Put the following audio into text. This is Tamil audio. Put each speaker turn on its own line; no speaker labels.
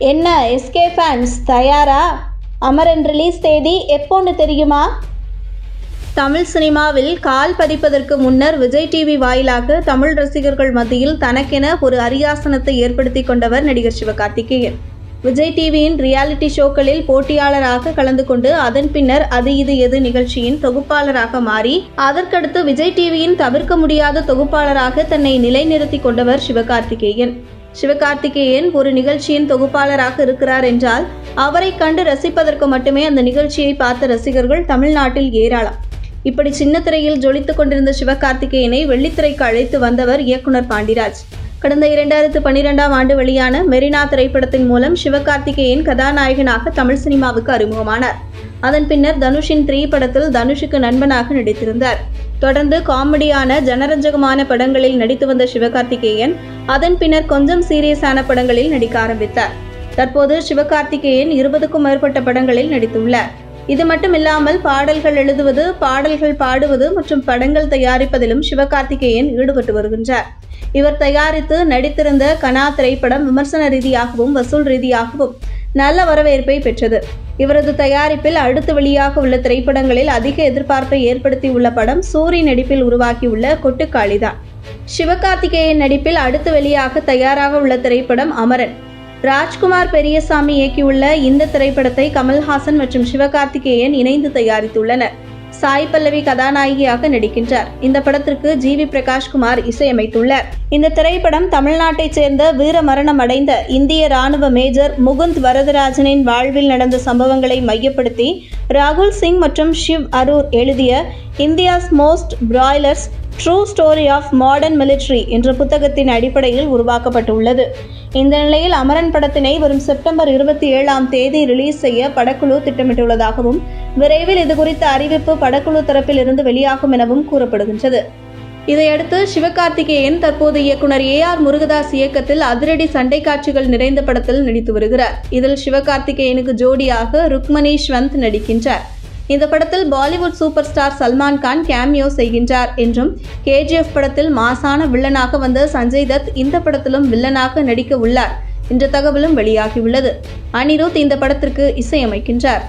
என்ன எஸ்கே ஃபேன்ஸ் தயாரா? அமரன் ரிலீஸ் தேதி எப்போன்னு தெரியுமா? தமிழ் சினிமாவில் கால் பதிப்பதற்கு முன்னர் விஜய் டிவி வாயிலாக தமிழ் ரசிகர்கள் மத்தியில் தனக்கென ஒரு அரியாசனத்தை ஏற்படுத்தி கொண்டவர் நடிகர் சிவகார்த்திகேயன். விஜய் டிவியின் ரியாலிட்டி ஷோக்களில் போட்டியாளராக கலந்து கொண்டு அதன் பின்னர் அது இது எது நிகழ்ச்சியின் தொகுப்பாளராக மாறி அதற்கடுத்து விஜய் டிவியின் தவிர்க்க முடியாத தொகுப்பாளராக தன்னை நிலைநிறுத்தி கொண்டவர் சிவகார்த்திகேயன். சிவகார்த்திகேயன் ஒரு நிகழ்ச்சியின் தொகுப்பாளராக இருக்கிறார் என்றால் அவரை கண்டு ரசிப்பதற்கு மட்டுமே அந்த நிகழ்ச்சியை பார்த்த ரசிகர்கள் தமிழ்நாட்டில் ஏராளம். இப்படி சின்ன திரையில் ஜொலித்துக் கொண்டிருந்த சிவகார்த்திகேயனை வெள்ளித்திரைக்கு அழைத்து வந்தவர் இயக்குனர் பாண்டிராஜ். கடந்த இரண்டாயிரத்து பன்னிரெண்டாம் ஆண்டு வெளியான மெரினா திரைப்படத்தின் மூலம் சிவகார்த்திகேயன் கதாநாயகனாக தமிழ் சினிமாவுக்கு அறிமுகமானார். அதன் பின்னர் தனுஷின் த்ரீ படத்தில் தனுஷுக்கு நண்பனாக நடித்திருந்தார். தொடர்ந்து காமெடியான ஜனரஞ்சகமான படங்களில் நடித்து வந்த சிவகார்த்திகேயன் அதன் பின்னர் கொஞ்சம் சீரியஸான படங்களில் நடிக்க ஆரம்பித்தார். தற்போது சிவகார்த்திகேயன் இருபதுக்கும் மேற்பட்ட படங்களில் நடித்துள்ளார். இது மட்டுமில்லாமல் பாடல்கள் எழுதுவது பாடல்கள் பாடுவது மற்றும் படங்கள் தயாரிப்பதிலும் சிவகார்த்திகேயன் ஈடுபட்டு வருகின்றார். இவர் தயாரித்து நடித்திருந்த கனா திரைப்படம் விமர்சன ரீதியாகவும் வசூல் ரீதியாகவும் நல்ல வரவேற்பை பெற்றது. இவரது தயாரிப்பில் அடுத்து வெளியாக உள்ள திரைப்படங்களில் அதிக எதிர்பார்ப்பை ஏற்படுத்தியுள்ள படம் சூரி நடிப்பில் உருவாக்கியுள்ள கொட்டுக்காளிதான். சிவகார்த்திகேயன் நடிப்பில் அடுத்து வெளியாக தயாராக உள்ள திரைப்படம் அமரன். ராஜ்குமார் பெரியசாமி இயக்கியுள்ள இந்த திரைப்படத்தை கமல்ஹாசன் மற்றும் சிவகார்த்திகேயன் இணைந்து தயாரித்துள்ளனர். சாய் பல்லவி கதாநாயகியாக நடிக்கின்றார். இந்த படத்திற்கு ஜி வி பிரகாஷ்குமார் இசையமைத்துள்ளார். இந்த திரைப்படம் தமிழ்நாட்டைச் சேர்ந்த வீர மரணம் அடைந்த இந்திய ராணுவ மேஜர் முகுந்த் வரதராஜனின் வாழ்வில் நடந்த சம்பவங்களை மையப்படுத்தி ராகுல் சிங் மற்றும் ஷிவ் அரூர் எழுதிய India's most broilers true story of modern military என்ற புத்தகத்தின் அடிப்படையில் உருவாக்கப்பட்டுள்ளது. இந்த நிலையில் அமரன் படத்தினை வரும் செப்டம்பர் இருபத்தி ஏழாம் தேதி ரிலீஸ் செய்ய படக்குழு திட்டமிட்டுள்ளதாகவும் விரைவில் இது குறித்த அறிவிப்பு படக்குழு தரப்பில் இருந்து வெளியாகும் எனவும் கூறப்படுகின்றது. இதையடுத்து சிவகார்த்திகேயன் தற்போது இயக்குனர் ஏ ஆர் முருகதாஸ் இயக்கத்தில் அதிரடி சண்டை காட்சிகள் நிறைந்த படத்தில் நடித்து வருகிறார். இதில் சிவகார்த்திகேயனுக்கு ஜோடியாக ருக்மணி ஸ்வந்த் நடிக்கின்றார். இந்த படத்தில் Bollywood super star Salman Khan cameo செய்கின்றார் என்றும் கேஜிஎஃப் படத்தில் மாசான வில்லனாக வந்த சஞ்சய் தத் இந்த படத்திலும் வில்லனாக நடிக்க உள்ளார் என்ற தகவலும் வெளியாகியுள்ளது. அனிருத் இந்த படத்திற்கு இசையமைக்கின்றார்.